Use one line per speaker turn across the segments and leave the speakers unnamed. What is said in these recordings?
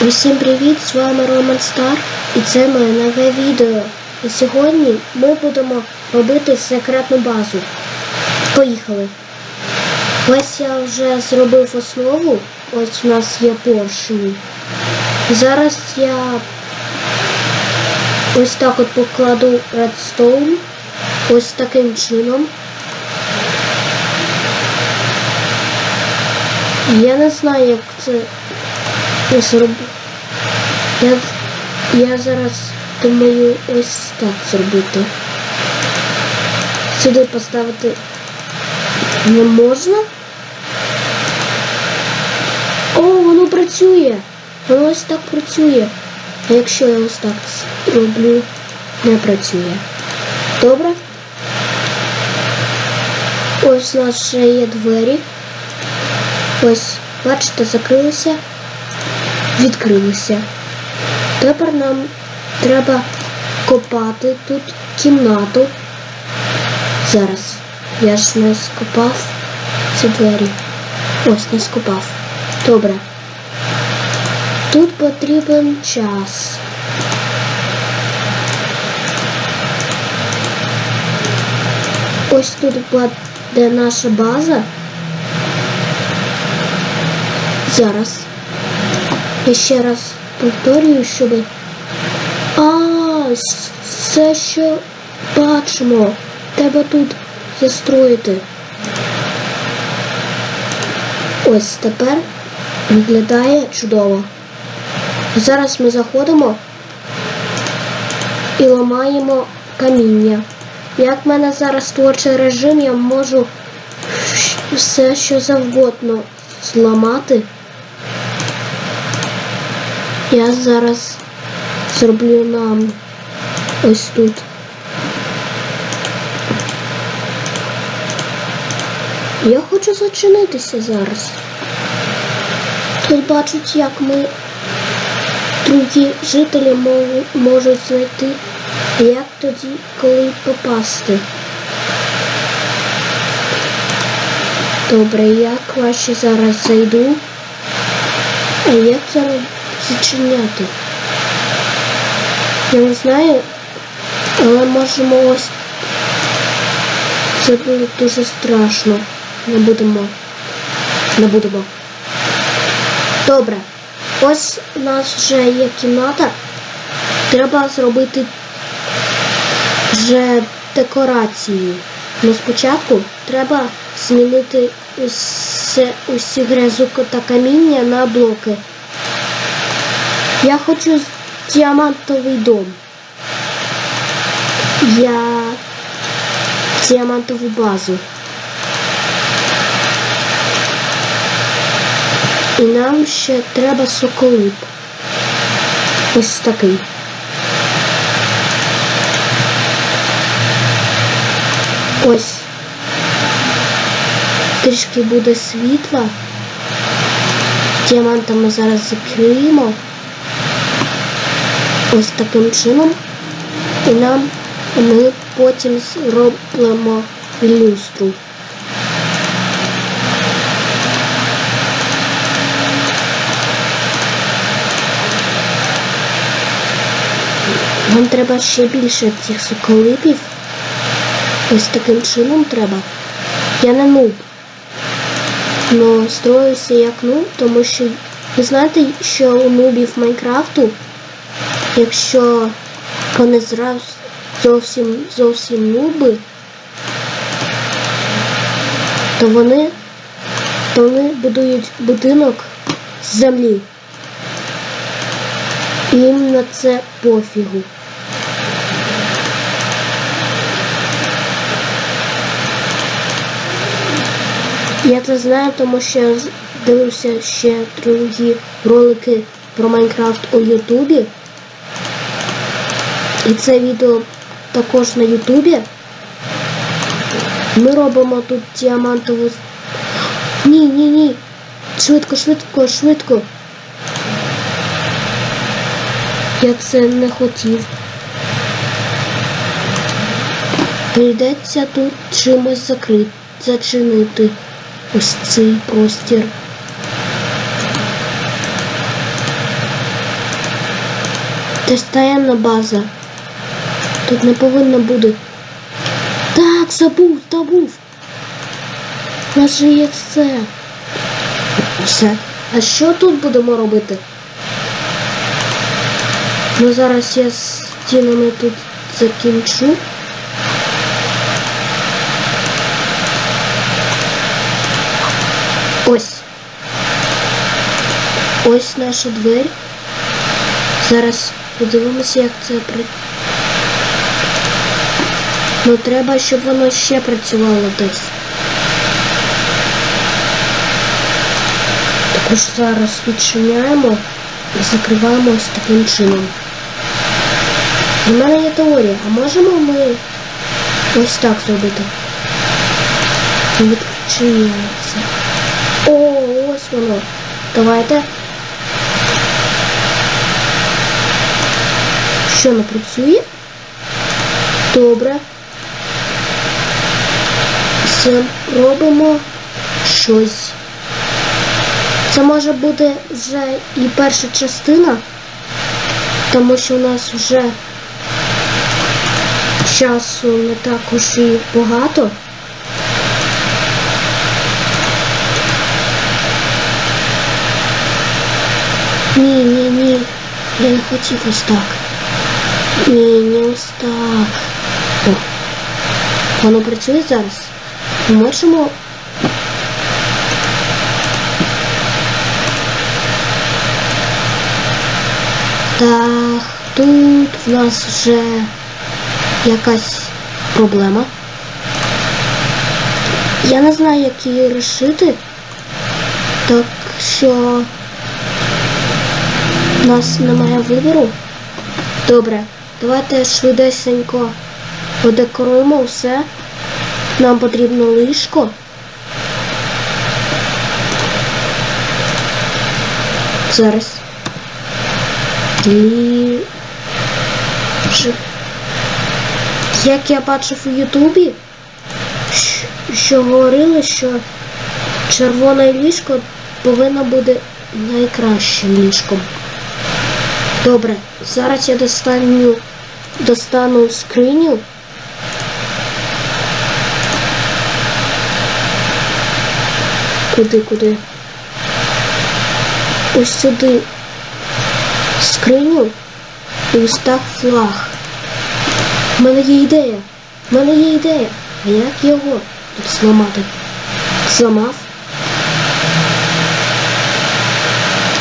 Усім привіт! З вами Роман Стар і це моє нове відео. І сьогодні ми будемо робити секретну базу. Поїхали! Ось я вже зробив основу. Ось у нас є поршні. Зараз я ось так от покладу редстоун. Ось таким чином. Я не знаю, як це я зроблю. Я, я зараз думаю ось так зробити. Сюди поставити не можна. О, воно працює. Воно ось так працює. А якщо я ось так роблю, не працює. Добре? Ось у нас ще є двері. Ось, бачите, закрилися відкрилися. Тепер нам треба копати тут кімнату. Зараз. Я ж не скопав ці двері. Ось не скопав. Добре. Тут потрібен час. Ось тут буде наша база. Зараз. Ще раз повторюю, щоб... А, все, що бачимо. Треба тут застроїти. Ось тепер виглядає чудово. Зараз ми заходимо і ламаємо каміння. Як в мене зараз творчий режим, я можу все, що завгодно зламати. Я зараз зроблю нам ось тут. Я хочу зачинитися зараз. Тут бачать, як ми другі жителі можуть знайти, як тоді, коли попасти. Добре, я краще зараз зайду. А як зараз зачиняти? Я не знаю, але можемо ось. Це буде дуже страшно. Не будемо. Не будемо. Добре. Ось у нас вже є кімната. Треба зробити вже декорацію. Но спочатку треба змінити усі грязуку та каміння на блоки. Я хочу діамантовий дом. Я діамантову базу. І нам ще треба соколип. Ось такий. Ось. Трішки буде світла. Діамантами зараз закриємо. Ось таким чином. І нам ми потім зробимо люстру. Нам треба ще більше цих соколипів. Ось таким чином треба. Я не нуб. Но строюся як нуб, тому що ви знаєте, що у нубів Майнкрафту, якщо вони зразу зовсім зовсім нуби, то вони, то вони будують будинок з землі. Їм на це пофігу. Я це знаю, тому що я дивився ще другі ролики про Майнкрафт у Ютубі. І це відео також на Ютубі. Ми робимо тут діамантову. Ні, ні, ні. Швидко, швидко, швидко. Я це не хотів. Прийдеться тут чимось закрити, зачинити ось цей простір. Це ж таємна база. Тут не повинно бути. Так, забув, забув. У нас же є все. Все. А що тут будемо робити? Ну зараз я з стінами тут закінчу. Ось. Ось наша двері. Зараз подивимося, як це при. Ну треба, щоб воно ще працювало десь. Також зараз відчиняємо і закриваємо ось таким чином. У мене є теорія, а можемо ми ось так зробити? Відчиняється. О, ось воно. Давайте. Що не працює? Добре. Це робимо щось. Це може бути вже і перша частина, тому що у нас вже часу не також і багато. Ні, ні, ні. Я не хотів ось так. Ні, не ось так. О. Воно працює зараз. Ми можемо. Так, тут в нас вже якась проблема. Я не знаю, як її рішити. Так що у нас немає вибору. Добре, давайте швидесенько подекоруємо все. Нам потрібно ліжко. Зараз. Ж- Як я бачив у Ютубі, що говорили, що червоне ліжко повинно бути найкращим ліжком. Добре, зараз я достану, достану скриню. Куди, куди? Ось сюди скриню і ось так флаг. У мене є ідея. У мене є ідея. А як його тут зламати? Зламав.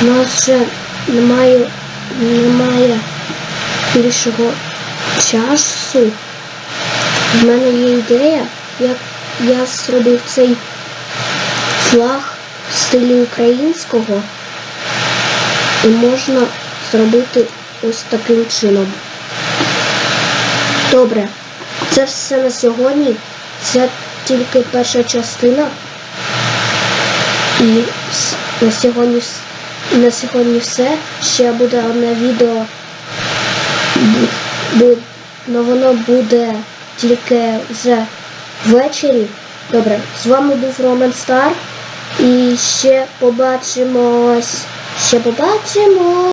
У нас вже немає, немає більшого часу. В мене є ідея, як я зробив цей флаг в стилі українського. І можна зробити ось таким чином. Добре, це все на сьогодні. Це тільки перша частина. І на сьогодні, на сьогодні все. Ще буде одне відео. Бу- Но воно буде тільки вже ввечері. Добре, з вами був Роман Стар. І ще побачимось. Ще побачимо.